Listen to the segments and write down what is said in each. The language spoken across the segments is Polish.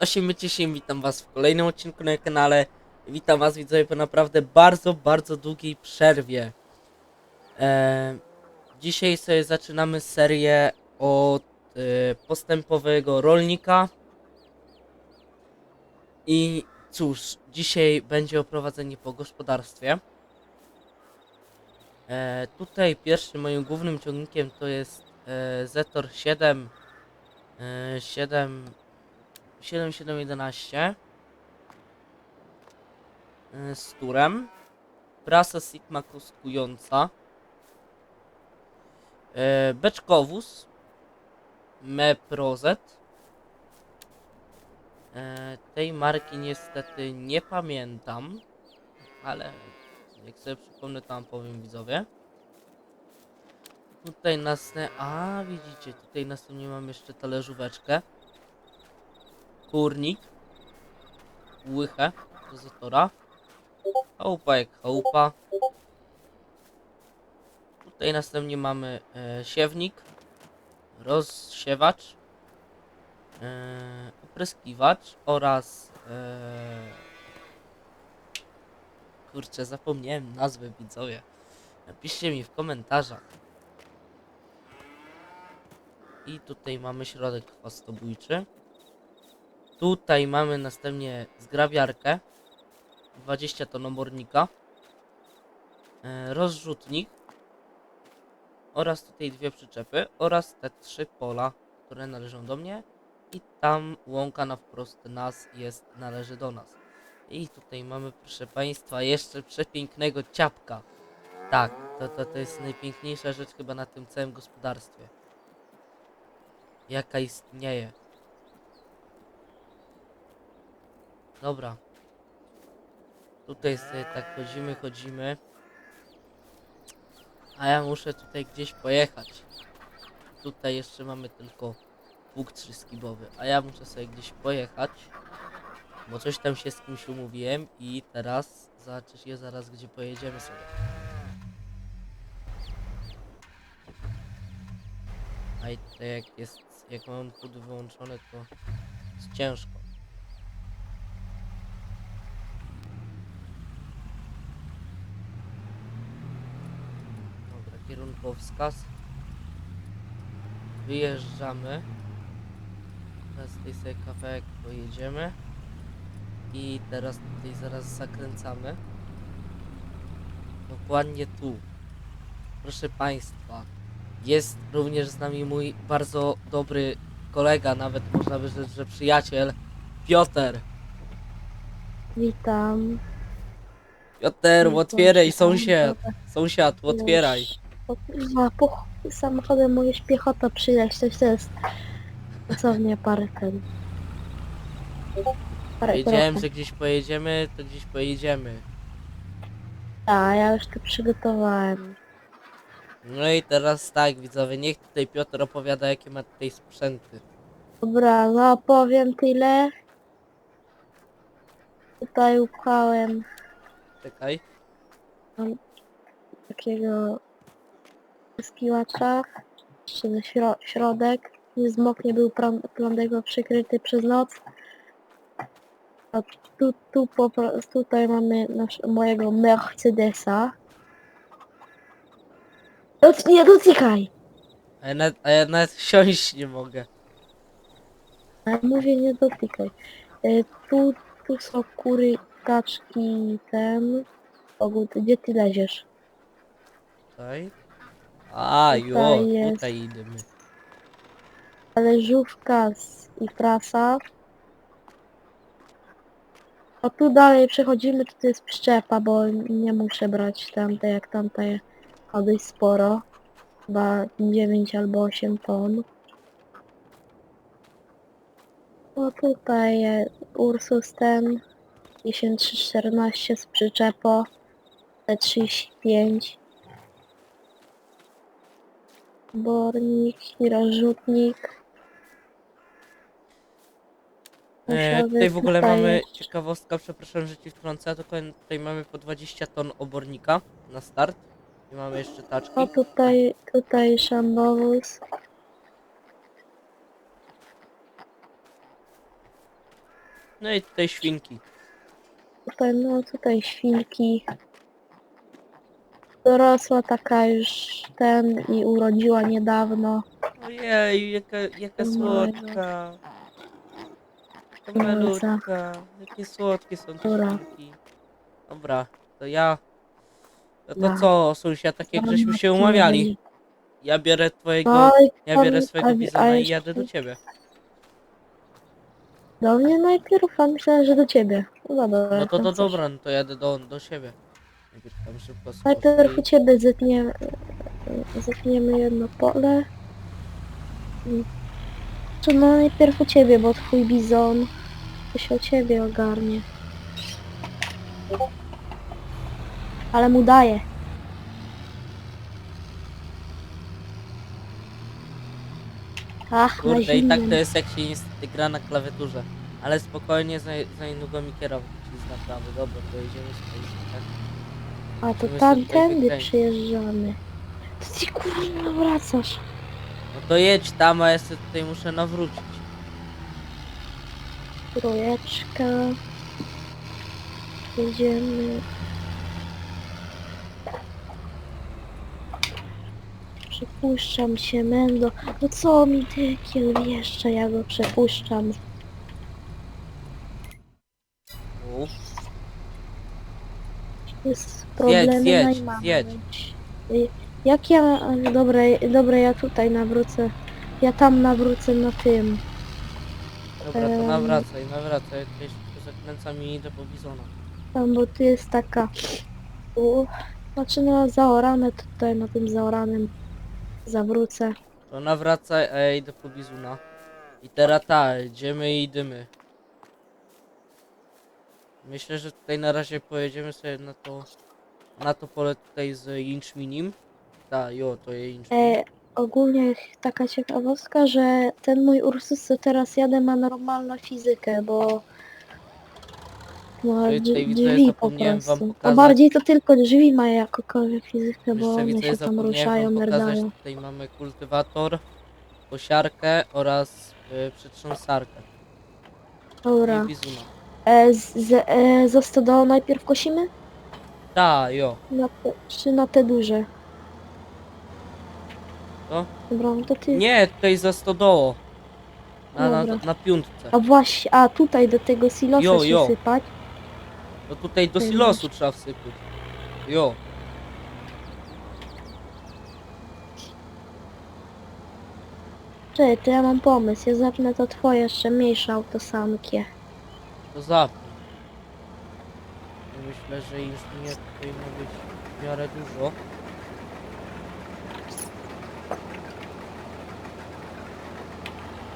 8 witam was w kolejnym odcinku na kanale. Witam was widzowie po naprawdę bardzo, bardzo długiej przerwie. E, dzisiaj sobie zaczynamy serię od e, postępowego rolnika. I cóż, dzisiaj będzie o prowadzeniu po gospodarstwie. E, tutaj pierwszym moim głównym ciągnikiem to jest e, Zetor 7 e, 7 7711 y, z turem. Prasa Sigma kostkująca. Y, Beczkowóz. Meprozet. Y, Tej marki niestety nie pamiętam, ale jak sobie przypomnę, to wam powiem widzowie. Tutaj następnie, a widzicie, tutaj następnie mam jeszcze talerzóweczkę kurnik, łychę do zatora, chałupa jak chałupa. Tutaj następnie mamy e, siewnik, rozsiewacz, e, opryskiwacz oraz e, kurczę, zapomniałem nazwy widzowie. Napiszcie mi w komentarzach. I tutaj mamy środek chwastobójczy. Tutaj mamy następnie zgrabiarkę, 20 ton obornika, e, rozrzutnik oraz tutaj dwie przyczepy oraz te trzy pola, które należą do mnie i tam łąka na wprost nas jest, należy do nas. I tutaj mamy proszę Państwa jeszcze przepięknego ciapka. Tak, to, to, to jest najpiękniejsza rzecz chyba na tym całym gospodarstwie. Jaka istnieje. Dobra. Tutaj sobie tak chodzimy, chodzimy. A ja muszę tutaj gdzieś pojechać. Tutaj jeszcze mamy tylko pług trzyskibowy, a ja muszę sobie gdzieś pojechać. Bo coś tam się z kimś umówiłem i teraz zobaczysz je zaraz gdzie pojedziemy sobie. A i tutaj jak jest, jak mam chód wyłączony to jest ciężko. Dobra, kierunkowskaz. Wyjeżdżamy. Teraz tutaj sobie kawałek pojedziemy. I teraz tutaj zaraz zakręcamy. Dokładnie tu. Proszę Państwa, jest również z nami mój bardzo dobry kolega, nawet można by rzec, że przyjaciel, Piotr. Witam. Piotr, otwieraj, sąsiad, sąsiad, otwieraj. O kurwa, po samochodem możesz piechota przyjechać, to to jest dosłownie parę ten. Parę Wiedziałem, że gdzieś pojedziemy, to gdzieś pojedziemy. Tak, ja już to przygotowałem. No i teraz tak, widzowie, niech tutaj Piotr opowiada, jakie ma tutaj sprzęty. Dobra, no powiem tyle. Tutaj upchałem Czekaj. takiego skiłacza. Jeszcze na śro środek. Nie zmoknie, był prą- prądego przykryty przez noc. A tu, tu po prostu tutaj mamy nasz, mojego Mercedesa. Doc- nie dotykaj! A ja, nawet, a ja nawet siąść nie mogę. A mówię nie dotykaj. E, tu, tu są kury, kaczki, ten. Ogół, gdzie ty leziesz? Tutaj. A, Tutaj jo, jest. tutaj idziemy. Talerzówka z, i prasa. A tu dalej przechodzimy, to jest przyczepa, bo nie muszę brać tamte jak tamte a dość sporo. Chyba 9 albo 8 ton. No tutaj jest Ursus ten 5314 z przyczepo T35 Bornik i rozrzutnik E, tutaj w ogóle tutaj mamy ciekawostka, przepraszam, że ci wtrącę, tylko tutaj mamy po 20 ton obornika na start. I mamy jeszcze taczki. O tutaj, tutaj szambowóz. No i tutaj świnki. Tutaj, no tutaj świnki. Dorosła taka już ten i urodziła niedawno. Ojej, jaka, jaka No, słodka. To No, malutka. Jakie słodkie są te Dobra. świnki. Dobra, to ja... No to co, sąsiad, tak jak żeśmy się umawiali. Ja biorę twojego... Oj, Ja biorę swojego a- bizona a i jadę do ciebie. Do mnie najpierw, a myślałem, że do ciebie. No dobra. No to, to dobra, no to jadę do, do siebie. Najpierw tam szybko Najpierw u ciebie zetniemy, zetniemy jedno pole. I- Czy no najpierw u ciebie, bo twój bizon to się o ciebie ogarnie. Ale mu daje. Ach, i... Kurde, i tak to jest jak się niestety gra na klawiaturze. Ale spokojnie, za, za niedługo mi kierownik ci z naprawy. Dobra, pojedziemy sobie, tak? A to tam sobie tutaj tędy wykręcić. przyjeżdżamy. To ty kurwa wracasz. No to jedź tam, a ja sobie tutaj muszę nawrócić. Trójeczka. Jedziemy. Przepuszczam się, Mendo. No co mi tekiel jeszcze, ja go przepuszczam. Jest problemy zjedź, najmniej. zjedź. Y, Jak ja... Dobra, dobra, ja tutaj nawrócę. Ja tam nawrócę na tym. Dobra, to Em. nawracaj, nawracaj. Tutaj szybko zakręcam i idę po bizona. Tam, bo tu jest taka... U, znaczy no zaorane tutaj na tym zaoranym zawrócę. To nawracaj, a ja idę po bizuna. I teraz ta, idziemy i idziemy. Myślę, że tutaj na razie pojedziemy sobie na to na to pole tutaj z Inchminim. Ta, jo, to jest Inchmin. E, ogólnie taka ciekawostka, że ten mój Ursus, co teraz jadę, ma normalną fizykę, bo ma tutaj drzwi, widzę, drzwi po zapomniałem wam prostu. A pokazać. bardziej to tylko drzwi ma jakąkolwiek fizykę, bo Jeszcze one widzę, się tam zapomniałem ruszają, wam pokazać, merdają. tutaj mamy kultywator, kosiarkę oraz y, przetrząsarkę. Dobra. I bizuna. E, z, z, e, stodołą najpierw kosimy? Ta, jo. Na te, czy na te duże? Co? Dobra, no to ty. Nie, tutaj za stodoło. Na, na, Dobra. na piątce. A właśnie, a tutaj do tego silosa Jo, się jo. sypać. To tutaj do Tutaj silosu trzeba wsypać. Jo. Czekaj, to ja mam pomysł. Ja zapnę to twoje jeszcze mniejsze autosankie. To zapnij. Myślę, że już mnie tutaj ma być w miarę dużo.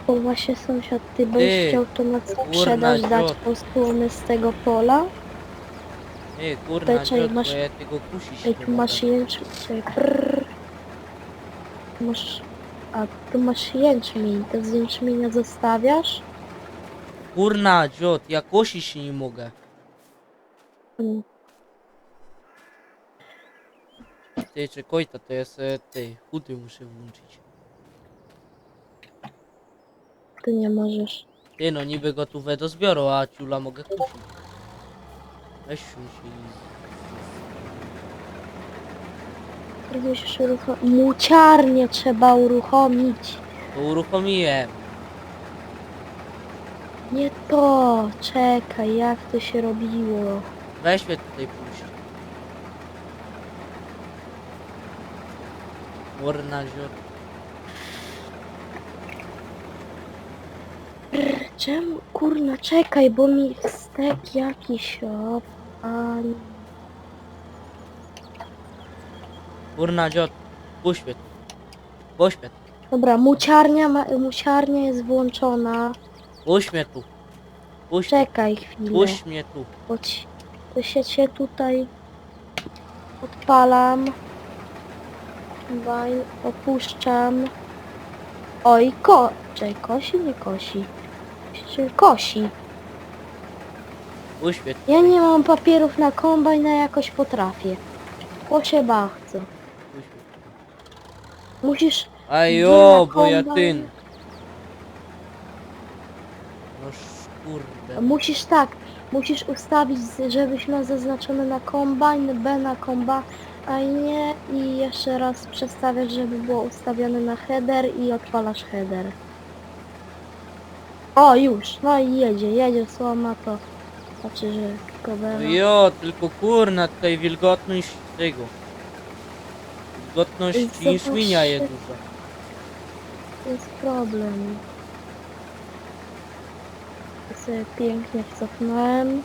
Bo właśnie sąsiad, ty byś chciał to na kurna, sprzedaż dać dziot. po stół z tego pola. Nie, kurna, czekaj, dziot, masz- ja tego kusić Ej, nie tu masz jęczmień. czekaj, prrr. Masz... A tu masz jęczmień. To z jęczmienia zostawiasz? Kurna, dziot, ja kosić się nie mogę. Ty, czekaj, to to jest, e, ty, chudy muszę włączyć. Ty nie możesz. Ty, no niby gotowe do zbioru, a ciula mogę kusić. Weź się i... Ty Musisz uruchomić. Muciarnię trzeba uruchomić. To uruchomiłem. Nie to. Czekaj, jak to się robiło. Weź mnie tutaj puść. Kurna, dziot. Czemu? Kurna, czekaj, bo mi stek jakiś o, pani. Kurna, dziot. Puść mnie. Puść. Dobra, muciarnia, ma, muciarnia jest włączona. Puść mnie tu. Puść. Czekaj chwilę. Puść mnie tu. Ci- To się cię tutaj odpalam. Waj, opuszczam. Oj, ko... Czekaj, kosi, nie kosi. Czy kosi? Puść mnie tu. Ja nie mam papierów na kombajn, a jakoś potrafię. Proszę bardzo. Puść mnie tu. Musisz... Ajo, Gdzie bo ja kombajn? tyn. No sz- kurde. Musisz tak, musisz ustawić, żebyś miał zaznaczone na kombajn, B na kombajnie i jeszcze raz przestawiasz, żeby było ustawione na header i odpalasz header. O, już, no i jedzie, jedzie słoma to znaczy, że No kobera. jo, tylko kurna, tutaj wilgotność tego. Wilgotność Zobacz i świnia je się. duża. To jest problem. To sobie pięknie cofnąłem.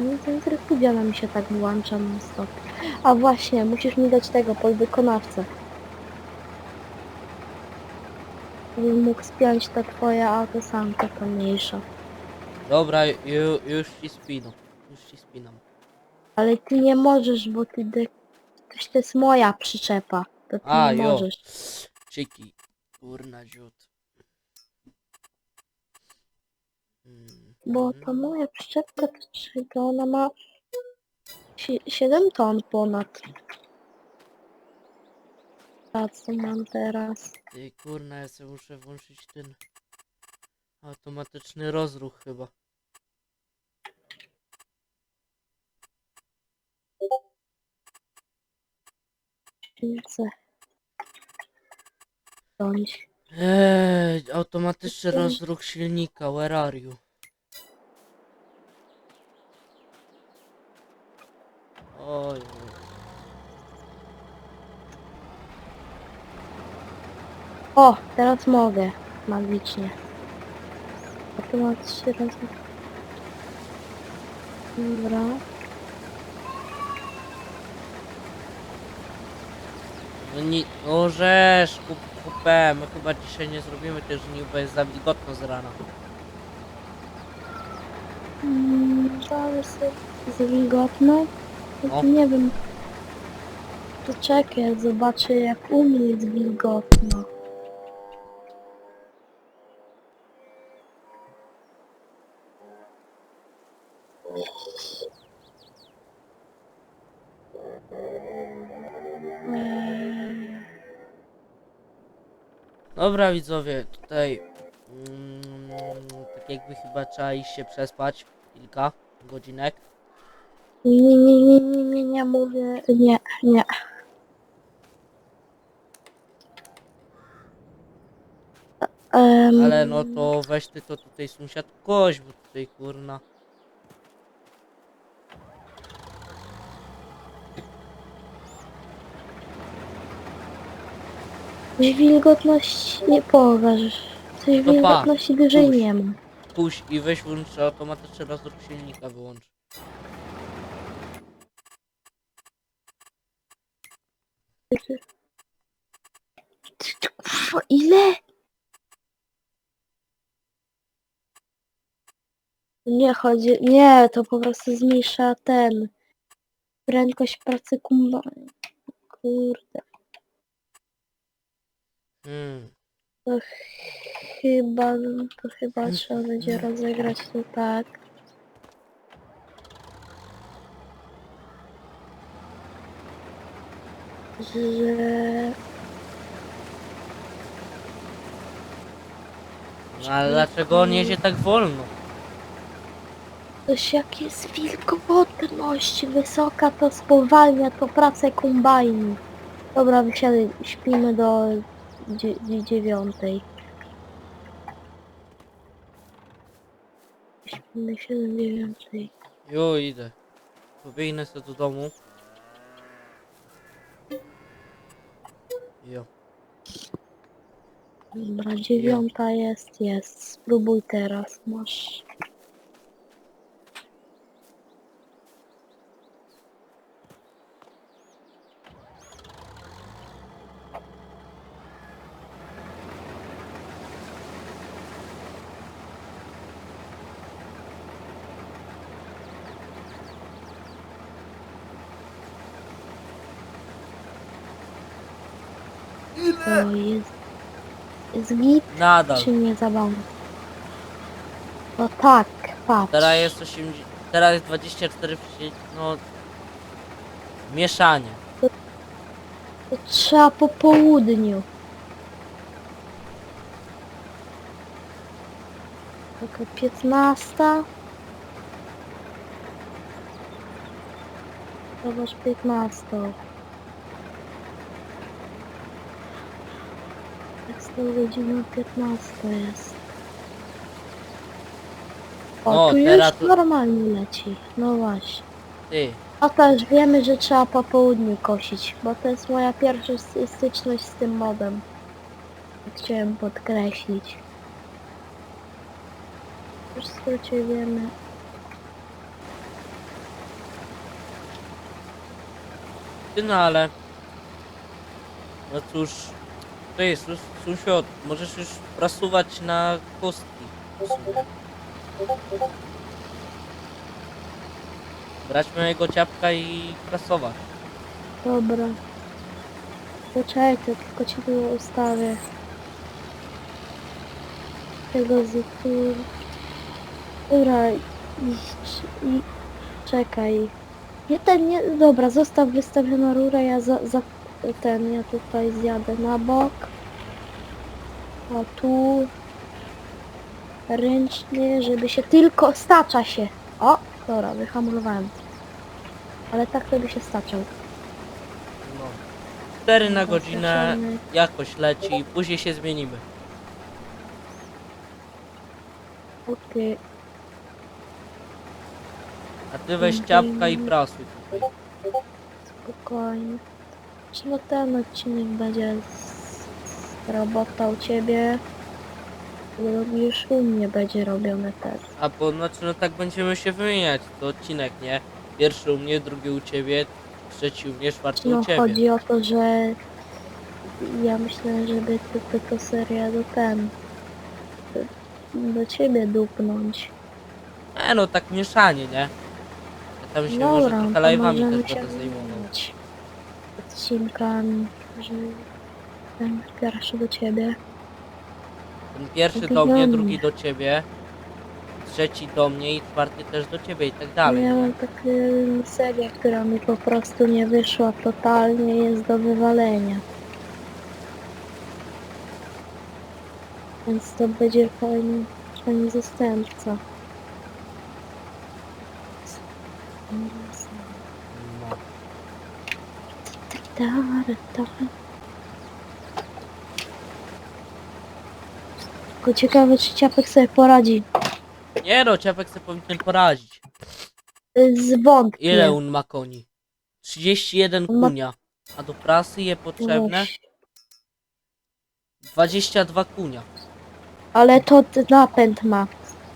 No ten tryb mi się tak włącza non stop. A właśnie, musisz mi dać tego podwykonawcę. Żebym mógł spiąć te twoje autosanki, to mniejsza. Dobra, ju, już ci spinam. Już ci spinam. Ale ty nie możesz, bo ty de... To jest moja przyczepa. To ty A, nie jo. możesz. Czyki. Kurna dziut. Bo mhm. ta moja przyczepka to, czy to ona ma sie- 7 ton ponad. A co mam teraz? Ty kurna, ja sobie muszę włączyć ten automatyczny rozruch chyba. Chcę. Bądź. Eee, automatyczny rozruch silnika, where are you? Oj, O, teraz mogę. Magicznie. A tu ma trzy razy. Dobra. no nie, żeż, kup, kupę, my chyba dzisiaj nie zrobimy też nie, bo jest za wilgotno z rana. Mm, ale sobie za wilgotno. No to nie wiem. To czekaj, zobaczę jak u mnie jest wilgotno. Dobra widzowie, tutaj mm, tak jakby chyba trzeba iść się przespać kilka godzinek. Nie, nie, nie, nie, nie, nie mówię. Nie, nie. Em, Ale no to weź ty to tutaj sąsiad kość, bo tutaj kurna. Coś wilgotności nie powiesz. Coś No pa, wilgotności dużej puść. nie ma. Puść i weź włącz automatyczny rozruch silnika wyłącz. Ty, ty, kurwa, ile? Nie chodzi, nie, to po prostu zmniejsza ten prędkość pracy kumba. Kurde, Hmm. to chyba, to chyba trzeba będzie rozegrać to tak. Że No ale dlaczego on jedzie tak wolno? Coś jak jest wilgotność wysoka, to spowalnia to pracę kombajnu. Dobra, wysiadaj, śpimy do dziewiątej. Śpimy się do dziewiątej. Jo, idę. Pobiegnę sobie do domu. Jo. Dobra, dziewiąta jest, jest. Spróbuj teraz, masz. To jest... Jest git, Nadal. czy nie zabawne? No tak, patrz. Teraz jest 80. Teraz jest 24. wsi- No. Mieszanie. To trzeba po południu. Taka 15. Zobacz 15. To godzina 15 jest. O, O, tu już teraz to- normalnie leci. No właśnie. Ty, A też wiemy, że trzeba po południu kosić, bo to jest moja pierwsza sty- styczność z tym modem. Chciałem podkreślić. Już w skrócie wiemy. ty no ale... No cóż... To jest, sus- sąsiad, możesz już prasuwać na kostki. Brać mojego ciapka i prasować. Dobra. Poczekaj, to tylko ci tu ustawię. Tego z. Dobra, i, i czekaj. Nie ten, nie, dobra, zostaw wystawioną rurę, ja za, za ten, ja tutaj zjadę na bok. A tu ręcznie, żeby się tylko stacza się. O, dobra, wyhamowałem. Ale tak to by się staczał. No. 4 na godzinę, jakoś leci, później się zmienimy. Okej. A ty weź Mhm. ciapka i prasuj tutaj. Spokojnie. Czy no ten odcinek będzie z, robota u ciebie? Już u mnie będzie robiony też. A bo znaczy no tak będziemy się wymieniać, to odcinek, nie? Pierwszy u mnie, drugi u ciebie, trzeci u mnie, czwarty No u ciebie. chodzi o to, że ja myślę, żeby tylko to seria do ten do, do ciebie dupnąć. E no tak mieszanie, nie? Ja tam się może Dobra, trochę to live'ami możemy też się będę zajmował. Odcinkami, że ten pierwszy do ciebie. Ten pierwszy Drugi do mnie, do mnie. drugi do ciebie, trzeci do mnie i czwarty też do ciebie i tak dalej. Mam taką serię, która mi po prostu nie wyszła totalnie, jest do wywalenia. Więc to będzie fajny, fajny zastępca. No. Tylko ciekawe, czy Ciapek sobie poradzi. Nie no, ciapek sobie powinien poradzić. Zwątpię. Ile on ma koni? 31 On ma- kunia. A do prasy je potrzebne Weź. 22 kunia. Ale to t- napęd ma.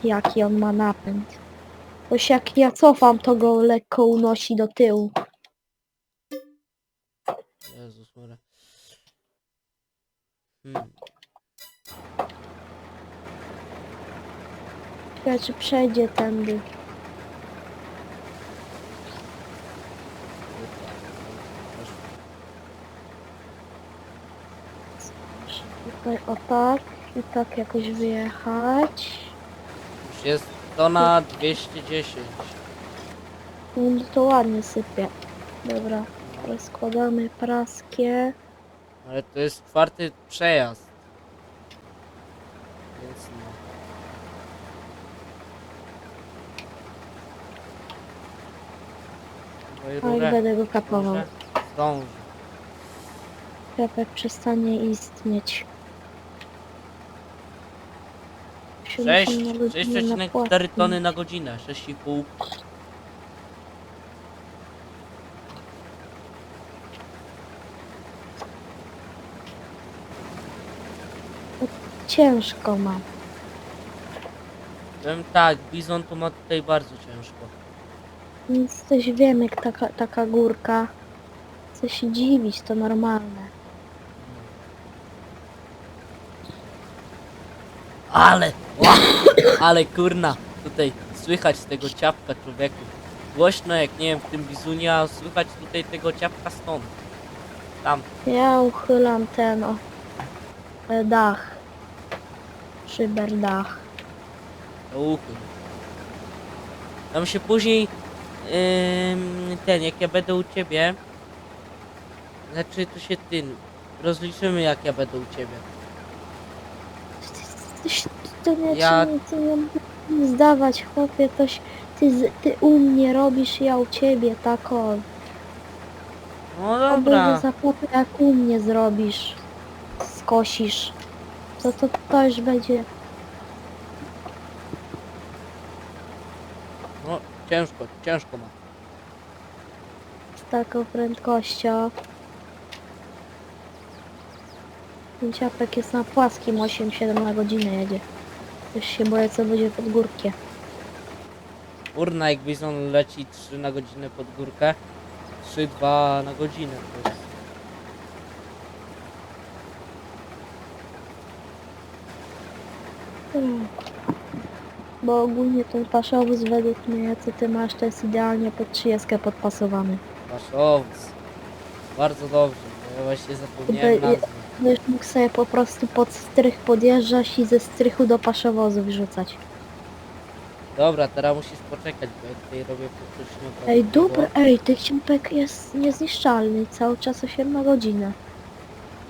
Jaki on ma napęd. Boś jak ja cofam, to go lekko unosi do tyłu. Hmm. Ciekawe, czy przejdzie tędy. Tutaj o tak. I tak jakoś wyjechać. Już jest to na 210. No to ładnie sypie. Dobra, rozkładamy praskie. Ale to jest czwarty przejazd. Więc no. Dawaj A i rurę, będę go kapował. Zdąży. Ciapek przestanie istnieć. 6, 70 na godzinę na 6,4 płatnym. tony na godzinę. 6,5. Ciężko ma. Powiem tak, Bizon to ma tutaj bardzo ciężko. Więc coś wiem jak taka, taka górka. Chce się dziwić, to normalne. Ale, ła, ale kurna, tutaj słychać tego ciapka człowieku. Głośno jak nie wiem w tym bizunie, a słychać tutaj tego ciapka stąd. Tam, Ja uchylam ten o, e, dach. Szyber dach. do uchyl. Tam się później, ym, ten, jak ja będę u ciebie, znaczy to się ty, rozliczymy jak ja będę u ciebie. Ty, ty, to nie, Ja- ja... nic nie zdawać, chłopie, toś ty, z- ty u mnie robisz, ja u ciebie, tak o. No dobra. będzie zapłatę, jak u mnie zrobisz, skosisz, to to, to już będzie, No ciężko, ciężko ma. z taką prędkością. Ten ciapek jest na płaskim 8-7 na godzinę jedzie. Też się boję co będzie pod górkie. Urna jak Bizon leci 3 na godzinę pod górkę. 3-2 na godzinę. To jest. Hmm. Bo ogólnie ten paszowóz według mnie, co ty masz, to jest idealnie pod 30 podpasowany. Owc. Bardzo dobrze. bo Ja właśnie zapomniałem Tutaj- nazwy. Będziesz mógł sobie po prostu pod strych podjeżdżać i ze strychu do paszowozu wrzucać. Dobra, teraz musisz poczekać, bo ja tutaj robię praktycznie Ej, dobra, ej, tych ciąpek jest niezniszczalny, cały czas 8 na godzinę.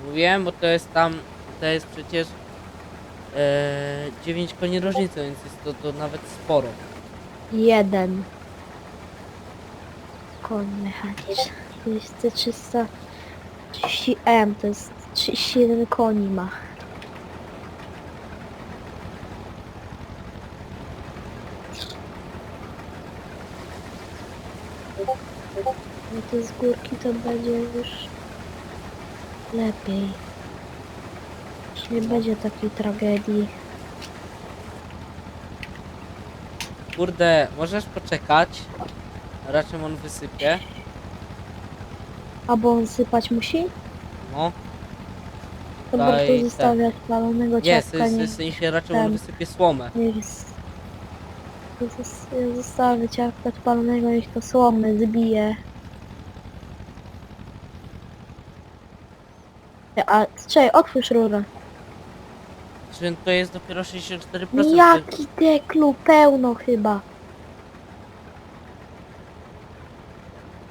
Mówiłem, bo to jest tam, to jest przecież e, 9 koni różnicy, więc jest to, to nawet sporo. Jeden. Koń mechaniczny. To jest C330M, to jest 31 koni ma. No to z górki to będzie już lepiej. Już nie będzie takiej tragedii. Kurde, możesz poczekać. Raczej on wysypie. Albo on sypać musi? No, To Daj warto te- zostawiać palonego nie, w nie sensie raczej on ten. wysypie słomę. niech z- zos- zostawię ciapka palonego, niech to słomy zbije. A czekaj, otwórz rurę. Czy to jest dopiero 64%? Jaki deklu, pełno chyba.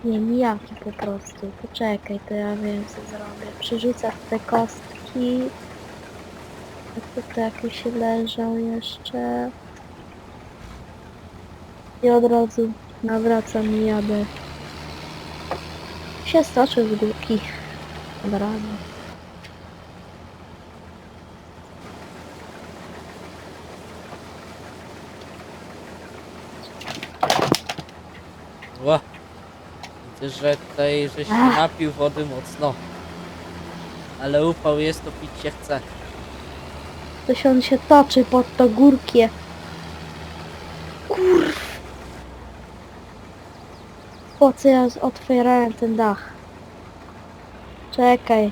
Nie, nijaki po prostu. Poczekaj, to ja wiem co zrobię. Przerzucę te kostki. A tutaj jakieś leżą jeszcze. I od razu nawracam i jadę. Się stoczę z górki. Od razu. Ła. Widzę, że tutaj żeś się napił wody mocno. Ale upał jest, to pić się chce. Coś on się toczy pod to górkie. Kurw. Po co ja z- otwierałem ten dach? Czekaj.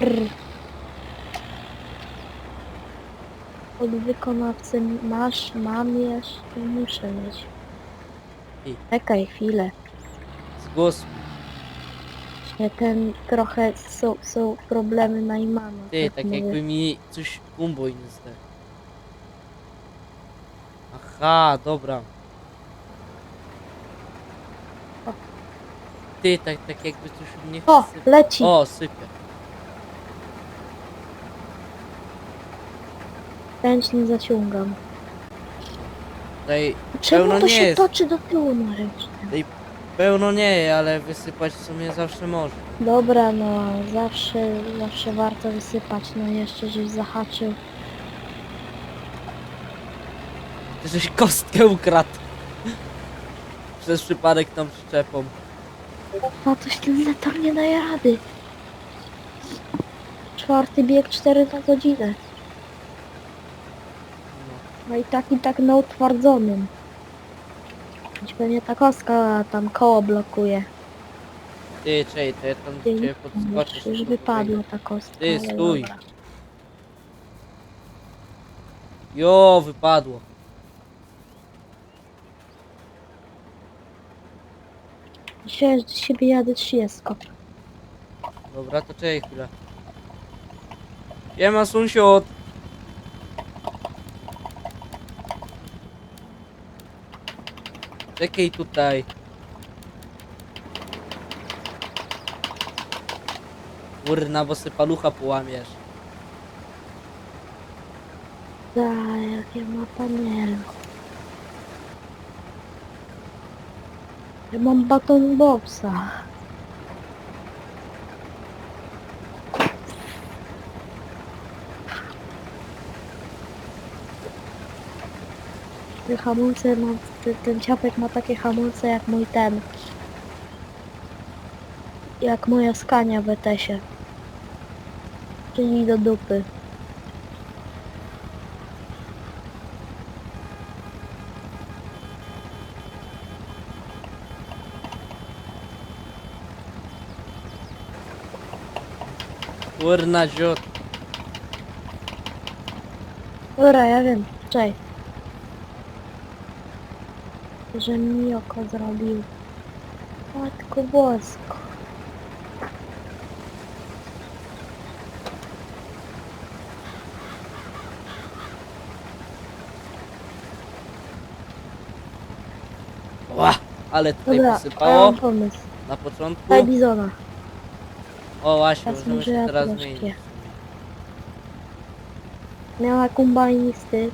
Brr. Od wykonawcy masz, mam jeszcze, muszę mieć. Czekaj chwilę. Zgłos. Się ten trochę są, są problemy na imana. Ty, tak mówię. jakby mi coś umbo nie zdech. Aha, dobra. Ty, tak, tak jakby coś u mnie O, sypie. leci! O, sypie. Ręcznie zaciągam. Tutaj Czemu Pełno to nie się jest. toczy do tyłu na pełno nie, ale wysypać w sumie zawsze może. Dobra, no zawsze, zawsze warto wysypać, no jeszcze żeś zahaczył. Ty żeś kostkę ukradł. Przez przypadek tą przyczepą. A toś ten zator nie daje rady. Czwarty bieg 4 na godzinę. No. I tak i tak na utwardzonym. Choć pewnie ta kostka tam koło blokuje. Ty, czej, to ja tam do ciebie podskoczę. Już, wypadła ta kostka. Ty, ale stój. dobra. Jo, wypadło. Dzisiaj z siebie jadę 30. Dobra, to czekaj chwilę. Siema sąsiad. Czekaj tutaj. Kurna, bo se palucha połamiesz. Da, jakie ma panel. Ja mam baton bobsa. Te hamulce ma, ten, ten ciapek ma takie hamulce jak mój ten. Jak moja skania w ETS-ie. Czyli do dupy. Kurna ziut. Dobra, ja wiem. Czekaj. Że mi oko zrobił. Matko bosko. Ła, ale tutaj Dobra, ja posypało mam pomysł. na początku. Daj bizona. O właśnie, Teraz możemy może się ja teraz troszkę. zmienić. Miała kombajnisty.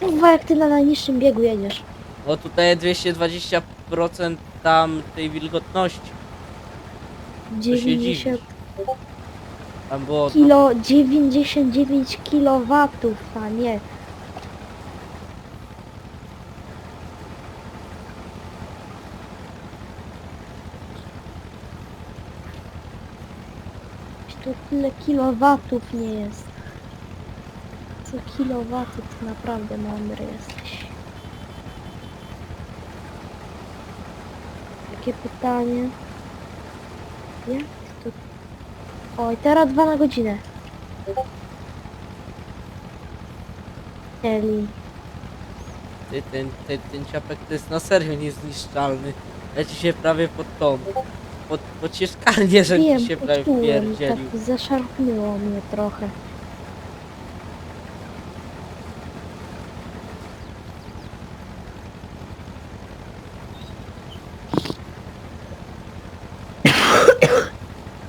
Kurwa, jak ty na najniższym biegu jedziesz. Bo tutaj 220% tam tej wilgotności. się 90 Tam było kilo, 99 kilowatów, a nie. To tyle kilowatów nie jest. Co kilowaty to naprawdę mądry jesteś. Takie pytanie. Jak to Oj, teraz dwa na godzinę. Eli. Ty, ten, ten, ten ciapek to jest na serio niezniszczalny. Leci się prawie pod tą. Pod, pod ciężkarnię, że Wiem, ci się prawie wpierdzielił. tak zaszarpnęło mnie trochę.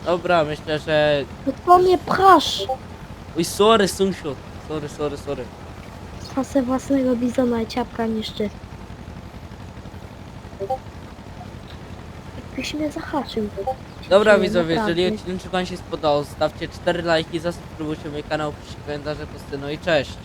Dobra, myślę, że... No to mnie pchasz! Oj, sorry, sąsiad. Sorry, sorry, sorry. Fasę własnego bizona i ciapka niszczy. Jakbyś mnie zahaczył. Dobra Czuję, widzowie, naprawdę. jeżeli odcinek wam się spodobał, zostawcie 4 lajki, zasubskrybujcie mój kanał, piszcie komentarze, posty, no i cześć.